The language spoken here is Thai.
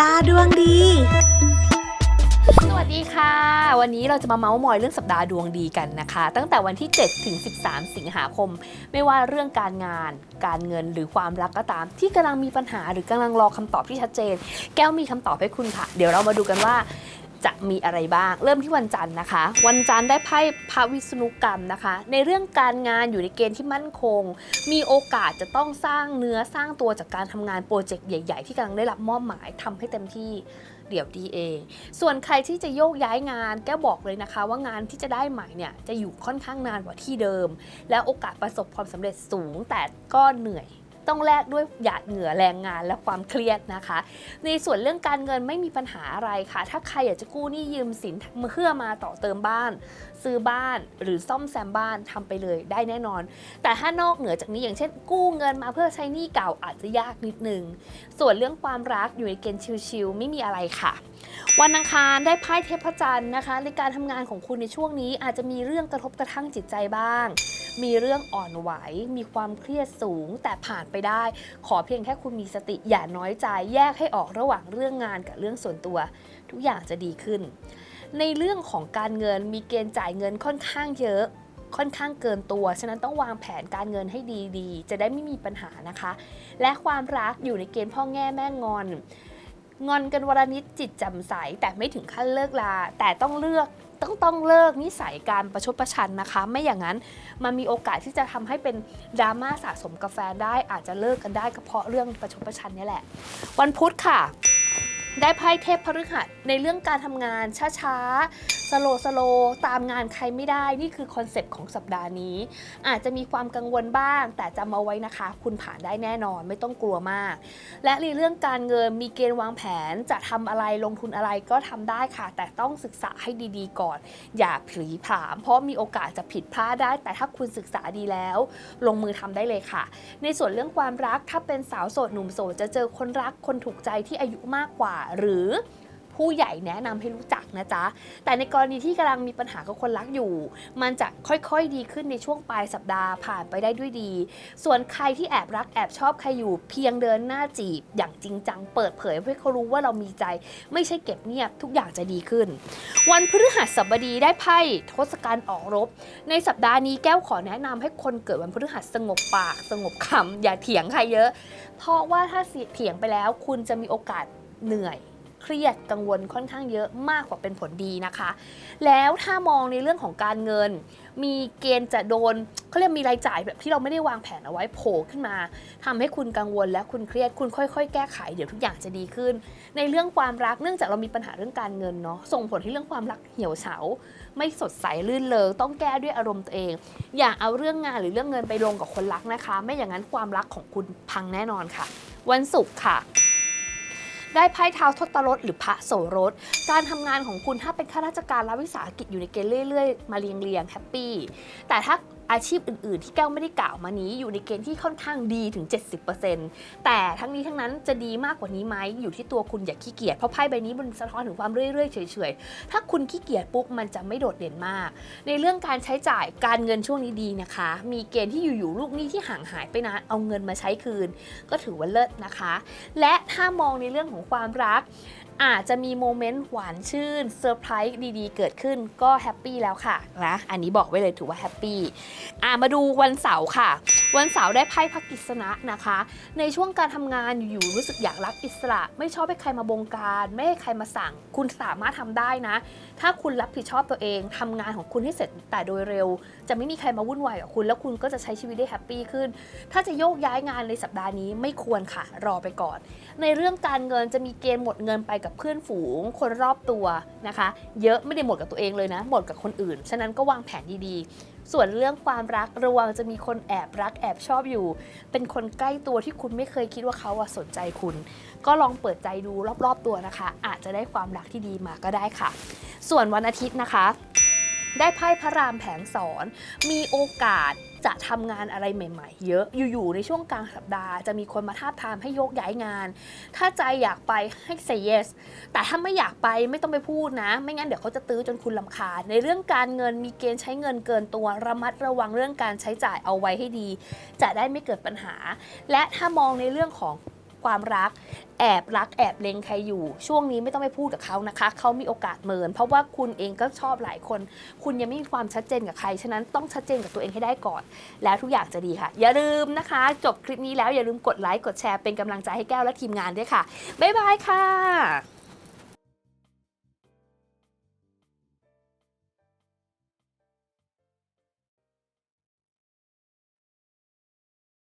ดาห์ดวงดี สวัสดีค่ะ วันนี้เราจะมาเมาส์มอยเรื่องสัปดาห์ดวงดีกันนะคะ ตั้งแต่วันที่ 7 ถึง 13 สิงหาคม ไม่ว่าเรื่องการงาน การเงินหรือความรักก็ตาม ที่กำลังมีปัญหาหรือกำลังรอคำตอบที่ชัดเจน แก้วมีคำตอบให้คุณค่ะ เดี๋ยวเรามาดูกันว่า จะมีอะไรบ้าง เริ่มที่วันจันทร์นะคะ วันจันทร์ได้ไพ่พระวิษณุกรรมนะคะ ในเรื่องการงานอยู่ในเกณฑ์ที่มั่นคง มีโอกาสจะต้องสร้างเนื้อสร้างตัวจากการทำงานโปรเจกต์ใหญ่ ๆ ที่กำลังได้รับมอบหมายทำให้เต็มที่เดี๋ยวดีเอง ส่วนใครที่จะโยกย้ายงานแก้บอกเลยนะคะ ว่างานที่จะได้ใหม่เนี่ยจะอยู่ค่อนข้างนานกว่าที่เดิม และโอกาสประสบความสำเร็จสูงแต่ก็เหนื่อย ต้องแลกด้วยหยาดเหงื่อแรงงานและความเครียดนะคะ ในส่วนเรื่องการเงินไม่มีปัญหาอะไรค่ะ ถ้าใครอยากจะกู้หนี้ยืมสินเพื่อมาต่อเติมบ้าน ซื้อบ้านหรือซ่อมแซมบ้านทำไปเลยได้แน่นอน แต่ถ้านอกเหนือจากนี้อย่างเช่น กู้เงินมาเพื่อใช้หนี้เก่าอาจจะยากนิดนึง ส่วนเรื่องความรักอยู่ในเกณฑ์ชิลๆไม่มีอะไรค่ะ วันอังคารได้ไพ่เทพจันทร์นะคะ ในการทำงานของคุณในช่วงนี้อาจจะมีเรื่องกระทบกระทั่งจิตใจบ้าง มีเรื่องอ่อนไหว มีความเครียดสูงแต่ผ่านไปได้ ขอเพียงแค่คุณมีสติอย่าน้อยใจ แยกให้ออกระหว่างเรื่องงานกับเรื่องส่วนตัว ทุกอย่างจะดีขึ้น ในเรื่องของการเงินมีเกณฑ์จ่ายเงินค่อนข้างเยอะค่อนข้างเกินตัว ฉะนั้นต้องวางแผนการเงินให้ดีๆ จะได้ไม่มีปัญหานะคะ และความรักอยู่ในเกณฑ์พ่อแง่แม่งอน งอนกันวรนิดจิตแจำใสแต่ไม่ถึงขั้นเลิกลา แต่ต้องเลือกต้องต้องเลิกนิสัยการประชดประชันนะคะ ไม่อย่างนั้นมันมีโอกาสที่จะทำให้เป็นดราม่าสะสมกาแฟนได้อาจจะเลิกกันได้ก็เพราะเรื่องประชดประชันนี่แหละ วันพุธค่ะ ได้ไพ่เทพพฤหัสในเรื่องการทำงานช้าๆ สโลสโลตามงานใครไม่ได้ นี่คือคอนเซปต์ของสัปดาห์นี้ อาจจะมีความกังวลบ้าง แต่จำเอาไว้นะคะ คุณผ่านได้แน่นอนไม่ต้องกลัวมาก และในเรื่องการเงินมีเกณฑ์วางแผนจะทำอะไรลงทุนอะไรก็ทำได้ค่ะ แต่ต้องศึกษาให้ดีๆ ก่อน อย่าผีผาม เพราะมีโอกาสจะผิดพลาดได้ แต่ถ้าคุณศึกษาดีแล้ว ลงมือทำได้เลยค่ะ ในส่วนเรื่องความรักถ้าเป็นสาวโสดหนุ่มโสดจะเจอคนรักคนถูกใจที่อายุมากกว่าหรือผู้ใหญ่แนะนำให้รู้จักนะจ๊ะ แต่ในกรณีที่กำลังมีปัญหากับคนรักอยู่ มันจะค่อยๆดีขึ้นในช่วงปลายสัปดาห์ผ่านไปได้ด้วยดี ส่วนใครที่แอบรักแอบชอบใครอยู่ เพียงเดินหน้าจีบ อย่างจริงจังเปิดเผยให้เขารู้ว่าเรามีใจ ไม่ใช่เก็บเงียบทุกอย่างจะดีขึ้น วันพฤหัสบดีได้ไพ่ทศกัณฐ์ออกรบ ในสัปดาห์นี้แก้วขอแนะนำให้คนเกิดวันพฤหัสสงบปาก สงบคำอย่าเถียงใครเยอะ เพราะว่าถ้าเถียงไปแล้ว คุณจะมีโอกาส เหนื่อยเครียดกังวลค่อนข้างเยอะมากกว่าเป็นผลดีนะคะ แล้วถ้ามองในเรื่องของการเงิน มีเกณฑ์จะโดนเขาเรียกมีรายจ่ายแบบที่เราไม่ได้วางแผนเอาไว้โผล่ขึ้นมาทำให้คุณกังวลและคุณเครียดคุณค่อย ๆ แก้ไขเดี๋ยวทุกอย่างจะดีขึ้น ในเรื่องความรักเนื่องจากเรามีปัญหาเรื่องการเงินเนาะส่งผลให้เรื่องความรักเหี่ยวเฉา ไม่สดใสลื่นเลงต้องแก้ด้วยอารมณ์ตัวเอง อย่าเอาเรื่องงานหรือเรื่องเงินไปลงกับคนรักนะคะ ไม่อย่างนั้นความรักของคุณพังแน่นอนค่ะ วันศุกร์ค่ะ ได้ไพ่เท้าทศรถหรือพระโสรถการทำงานของคุณถ้าเป็นข้าราชการรัฐวิสาหกิจอยู่ในเกณฑ์เรื่อยๆ มาเรียงเรียงๆแฮปปี้แต่ถ้า อาชีพอื่น ๆ ที่แก้วไม่ได้กล่าวมานี้อยู่ในเกณฑ์ที่ค่อนข้างดีถึง 70%แต่ทั้งนี้ทั้งนั้นจะดีมากกว่านี้ไหมอยู่ที่ตัวคุณอย่าขี้เกียจเพราะไพ่ใบนี้มันสะท้อนถึงความเรื่อย ๆ เฉย ๆ ถ้าคุณขี้เกียจปุ๊บมันจะไม่โดดเด่นมาก ในเรื่องการใช้จ่ายการเงินช่วงนี้ดีนะคะ มีเกณฑ์ที่อยู่ ๆ ลูกหนี้ที่ห่างหายไปนานเอาเงินมาใช้คืน ก็ถือว่าเลิศนะคะ และถ้ามองในเรื่องของความรัก อาจจะมีโมเมนต์หวานชื่นเซอร์ไพรส์ดีๆ เกิดขึ้นก็แฮปปี้แล้วค่ะนะอันนี้บอกไว้เลยถือว่าแฮปปี้อ่ามาดูวันเสาร์ค่ะ วันเสาร์ได้ไพ่พักกิษณะนะคะ ในช่วงการทำงานอยู่ๆรู้สึกอยากรักอิสระ ไม่ชอบให้ใครมาบงการ ไม่ให้ใครมาสั่ง คุณสามารถทำได้นะ ถ้าคุณรับผิดชอบตัวเองทำงานของคุณให้เสร็จแต่โดยเร็ว จะไม่มีใครมาวุ่นวายกับคุณแล้วคุณก็จะใช้ชีวิตได้แฮปปี้ขึ้น ถ้าจะโยกย้ายงานในสัปดาห์นี้ไม่ควรค่ะ รอไปก่อน ในเรื่องการเงินจะมีเกณฑ์หมดเงินไปกับเพื่อนฝูง คนรอบตัวนะคะ เยอะไม่ได้หมดกับตัวเองเลยนะ หมดกับคนอื่น ฉะนั้นก็วางแผนดีๆ ส่วนเรื่องความรักระวังจะมีคนแอบรักแอบชอบอยู่ เป็นคนใกล้ตัวที่คุณไม่เคยคิดว่าเขาสนใจคุณ ก็ลองเปิดใจดูรอบๆตัวนะคะ อาจจะได้ความรักที่ดีมาก็ได้ค่ะ ส่วนวันอาทิตย์นะคะ ได้ไพ่พระรามแผงสอน มีโอกาสจะทำงานอะไรใหม่ ๆ เยอะอยู่ๆในช่วงกลางสัปดาห์จะมีคนมาทาบทามให้ยกย้ายงาน ถ้าใจอยากไปให้ say yes แต่ถ้าไม่อยากไปไม่ต้องไปพูดนะ ไม่งั้นเดี๋ยวเขาจะตื้อจนคุณลำคาญในเรื่องการเงินมีเกณฑ์ใช้เงินเกินตัวระมัดระวังเรื่องการใช้จ่ายเอาไว้ให้ดี จะได้ไม่เกิดปัญหา และถ้ามองในเรื่องของ ความรัก แอบรักแอบเลงใครอยู่ ช่วงนี้ไม่ต้องไปพูดกับเขานะคะ เขามีโอกาสเมิน เพราะว่าคุณเองก็ชอบหลายคน คุณยังไม่มีความชัดเจนกับใคร ฉะนั้นต้องชัดเจนกับตัวเองให้ได้ก่อน แล้วทุกอย่างจะดีค่ะ อย่าลืมนะคะ จบคลิปนี้แล้วอย่าลืมกดไลค์กดแชร์เป็นกำลังใจให้แก้วและทีมงานด้วยค่ะบ๊ายบายค่ะ